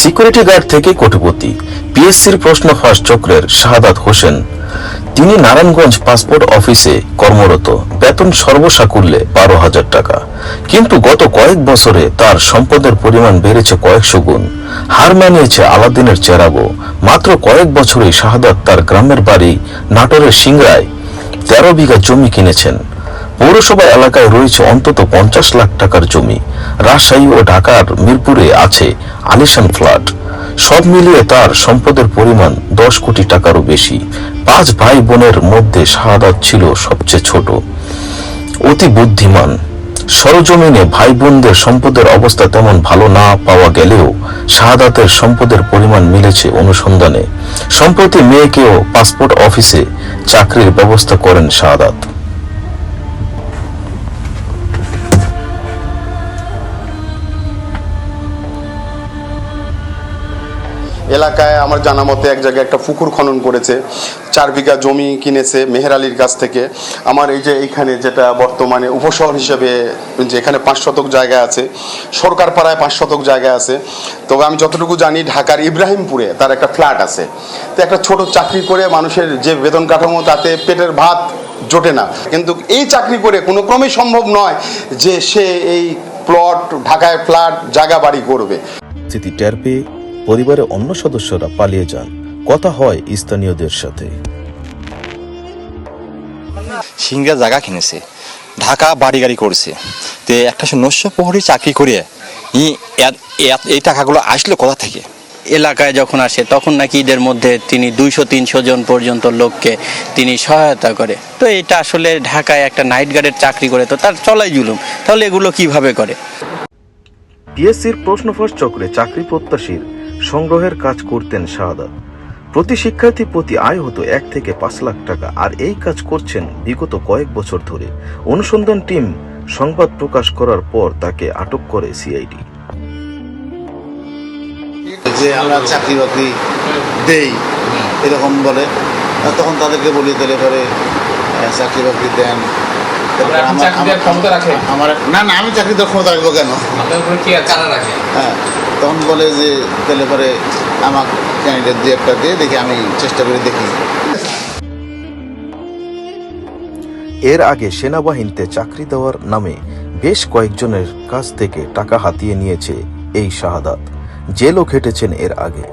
Security guard থেকে কোটিপতি। পিএসসির প্রশ্ন ফাঁস চক্রের শাহাদাত হোসেন। তিনি নারায়ণগঞ্জ পাসপোর্ট অফিসে কর্মরত। বেতন সর্বসাকুল্যে বারো হাজার টাকা। কিন্তু গত কয়েক বছরে তার সম্পদের পরিমাণ বেড়েছে কয়েকশো গুণ। হার মানিয়েছে আলাদিনের চেরাবো। মাত্র কয়েক বছরেই শাহাদাত তার গ্রামের বাড়ি নাটোরের সিংড়ায় তেরো বিঘা জমি কিনেছেন। পৌরসভা এলাকায় রয়েছে অন্তত পঞ্চাশ লাখ টাকার জমি। রাজশাহী ও ঢাকার মিরপুরে আছে আলিশান ফ্ল্যাট। সব মিলিয়ে তার সম্পদের পরিমাণ দশ কোটি টাকারও বেশি। পাঁচ ভাই বোনের মধ্যে শাহাদাত ছিল সবচেয়ে ছোট। অতি বুদ্ধিমান। সরজমিনে ভাই বোনদের সম্পদের অবস্থা তেমন ভালো না পাওয়া গেলেও শাহাদাতের সম্পদের পরিমাণ মিলেছে অনুসন্ধানে। সম্প্রতি মেয়েকেও পাসপোর্ট অফিসে চাকরির ব্যবস্থা করেন শাহাদাত। এলাকায় আমার জানা মতে এক জায়গায় একটা পুকুর খনন করেছে, চার বিঘা জমি কিনেছে মেহের আলীর কাছ থেকে। আমার এই যে এইখানে যেটা বর্তমানে উপশহর হিসেবে যে এখানে পাঁচ শতক জায়গা আছে, সরকার পাড়ায় পাঁচ শতক জায়গা আছে। তবে আমি যতটুকু জানি, ঢাকার ইব্রাহিমপুরে তার একটা ফ্ল্যাট আছে। তো একটা ছোট চাকরি করে মানুষের যে বেতন কাঠামো, তাতে পেটের ভাত জোটে না। কিন্তু এই চাকরি করে কোনো ক্রমেই সম্ভব নয় যে সে এই প্লট, ঢাকায় ফ্ল্যাট, জায়গা বাড়ি করবে। পরিবারের অন্য সদস্যরা পালিয়ে যান। কথা হয় স্থানীয়দের সাথে। সিংড়া জায়গা কিনেছে। ঢাকা বাড়ি গাড়ি করছে। তো একটা সে নস্য প্রহরী চাকরি করে এই টাকাগুলো আসলো কোথা থেকে? এলাকায় যখন আসে তখন নাকি ঈদের মধ্যে তিনি দুইশো তিনশো জন পর্যন্ত লোককে তিনি সহায়তা করে। তো এটা আসলে ঢাকায় একটা নাইট গার্ডের চাকরি করে তো তার চলাই জুলুম। তাহলে এগুলো কীভাবে করে? পিএসসির প্রশ্নফাঁস চক্রে চাকরি প্রত্যাশীর সংগ্রহের কাজ করতেন শাহাদাত। প্রতি শিক্ষার্থী প্রতি আয় হতো এক থেকে পাঁচ লাখ টাকা আর এই কাজ করছেন বিগত কয়েক বছর ধরে। অনুসন্ধান টিম সংবাদ প্রকাশ করার পর তাকে আটক করে সিআইডি। যে আমরা চাকরি বাকরি দেই এরকম বলে তখন তাদেরকে বলি তাহলে পরে চাকরি বাকরি দেন। আমার- আমার- ক্ষমতা রাখেন? আমার না না আমি চাকরি দেওয়ার ক্ষমতা রাখব কেন? হ্যাঁ। বলে যে তাহলে পরে আমার ক্যান্ডিডেট দিয়ে একটা দিয়ে দেখি, আমি চেষ্টা করে দেখি। এর আগে সেনাবাহিনীতে চাকরি দেওয়ার নামে বেশ কয়েকজনের কাছ থেকে টাকা হাতিয়ে নিয়েছে এই শাহাদাত। জেলও খেটেছেন এর আগে।